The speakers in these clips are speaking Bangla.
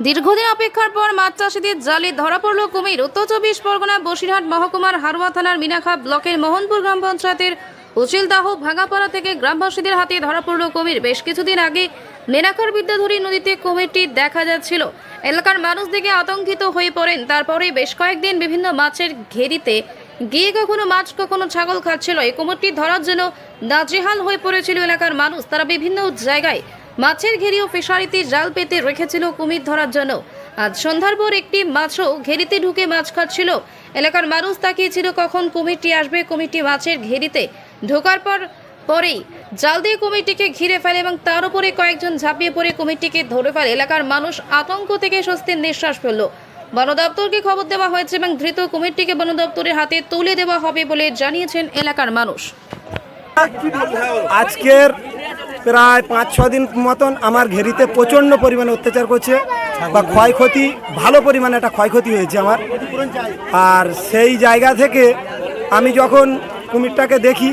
দীর্ঘদিন অপেক্ষার পর মাছ চাষিদের জালে ধরা পড়ল কুমির। উত্তর চব্বিশ পরগনা, বসিরহাট, মহকুমার হারোয়া থানার মিনাখা ব্লকের মোহনপুর গ্রাম পঞ্চায়েতের উচিলদাহ ভাঙাপাড়া থেকে গ্রামবাসীদের হাতে ধরা পড়ল কুমির। বেশ কিছুদিন আগে মেনাকার বিদ্যাধরী নদীতে কুমিরটি দেখা যাচ্ছিল। এলাকার মানুষ দেখে আতঙ্কিত হয়ে পড়েন। তারপরে বেশ কয়েকদিন বিভিন্ন মাছের ঘেরিতে গিয়ে কখনো মাছ, কখনো ছাগল খাচ্ছিল। এই কুমিরটি ধরার জন্য নাজেহাল হয়ে পড়েছিল এলাকার মানুষ। তারা বিভিন্ন জায়গায় মাছের ঘেরি ও ফিশারিতে জাল পেতে রেখেছিল কুমির ধরার জন্য। আজ সন্ধ্যার পর একটি মাছও ঘেরিতে ঢুকে মাছ খাচ্ছিল। এলাকার মানুষ তাকিয়েছিল কখন কুমিরটি আসবে। কুমিরটি মাছের ঘেরিতে ঢোকার পর পরেই জাল দিয়ে কুমিরটিকে ঘিরে ফেলে এবং তার উপরে কয়েকজন ঝাঁপিয়ে পড়ে কুমিরটিকে ধরে ফেলে। এলাকার মানুষ আতঙ্ক থেকে স্বস্তির নিঃশ্বাস ফেলল। বন দপ্তরকে খবর দেওয়া হয়েছে এবং ধৃত কুমিরটিকে বন দপ্তরের হাতে তুলে দেওয়া হবে বলে জানিয়েছেন এলাকার মানুষ। আজকের প্রায় পাঁচ, ছ দিন মতন আমার ঘেরিতে প্রচণ্ড পরিমাণে অত্যাচার করছে বা ক্ষয়ক্ষতি, ভালো পরিমাণে একটা ক্ষয়ক্ষতি হয়েছে আমার। আর সেই জায়গা থেকে আমি যখন কুমিরটাকে দেখি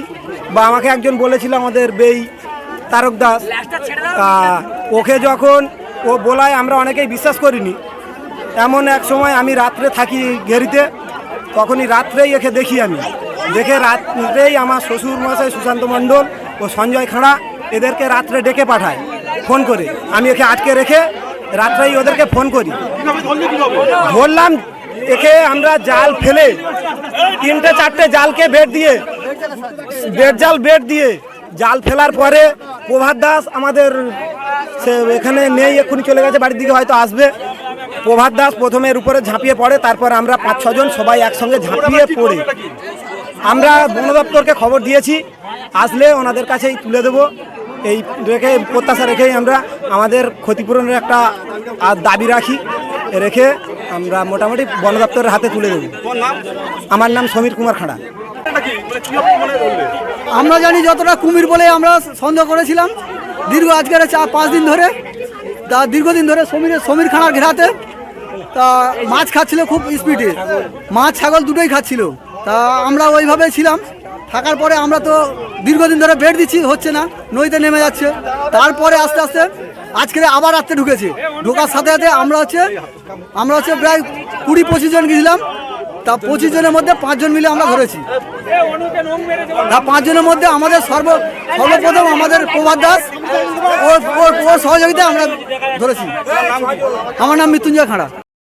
বা আমাকে একজন বলেছিল আমাদের বেই তারক দাস ওকে যখন ও বলায় আমরা অনেকেই বিশ্বাস করিনি। এমন এক সময় আমি রাত্রে থাকি ঘেরিতে, তখনই রাত্রেই একে দেখি আমি। দেখে রাত্রেই আমার শ্বশুর মশাই সুশান্ত মণ্ডল ও সঞ্জয় খাঁড়া এদেরকে রাত্রে ডেকে পাঠায় ফোন করে। আমি একে আটকে রেখে রাত্রেই ওদেরকে ফোন করি। ধরলাম একে আমরা জাল ফেলে, তিনটে চারটে জালকে বেট দিয়ে, বেট জাল বেট দিয়ে, জাল ফেলার পরে প্রভাত দাস আমাদের সে এখানে নেই, এক্ষুনি চলে গেছে, বাড়ির দিকে হয়তো আসবে। প্রভাত দাস প্রথমে এর উপরে ঝাঁপিয়ে পড়ে, তারপর আমরা পাঁচ ছজন সবাই একসঙ্গে ঝাঁপিয়ে পড়ে। আমরা বন দপ্তরকে খবর দিয়েছি, আসলে ওনাদের কাছেই তুলে দেবো। এই রেখে প্রত্যাশা রেখেই আমরা আমাদের ক্ষতিপূরণের একটা দাবি রাখি। রেখে আমরা মোটামুটি বন দপ্তরের হাতে তুলে দেবো। আমার নাম সমীর কুমার খাড়া। আমরা জানি যতটা কুমির বলে আমরা সন্দেহ করেছিলাম। দীর্ঘ আজকের চার পাঁচ দিন ধরে। তা দীর্ঘদিন ধরে সমীরের সমীর খানার ঘেরাতে, তা মাছ খাচ্ছিল খুব স্পিডে। মাছ, ছাগল দুটোই খাচ্ছিল। তা আমরা ওইভাবে ছিলাম। থাকার পরে আমরা তো দীর্ঘদিন ধরে বেড দিচ্ছি, হচ্ছে না, নদীতে নেমে যাচ্ছে। তারপরে আস্তে আস্তে আজকে আবার রাত্রে ঢুকেছে। ঢোকার সাথে সাথে আমরা হচ্ছে আমরা হচ্ছে প্রায় কুড়ি পঁচিশ জন গেছিলাম। তা পঁচিশ জনের মধ্যে পাঁচজন মিলে আমরা ধরেছি। তা পাঁচজনের মধ্যে আমাদের সর্ব, সর্বপ্রথম আমাদের প্রভাত দাস, ওর ওর আমরা ধরেছি। আমার নাম মৃত্যুঞ্জয় খাঁড়া।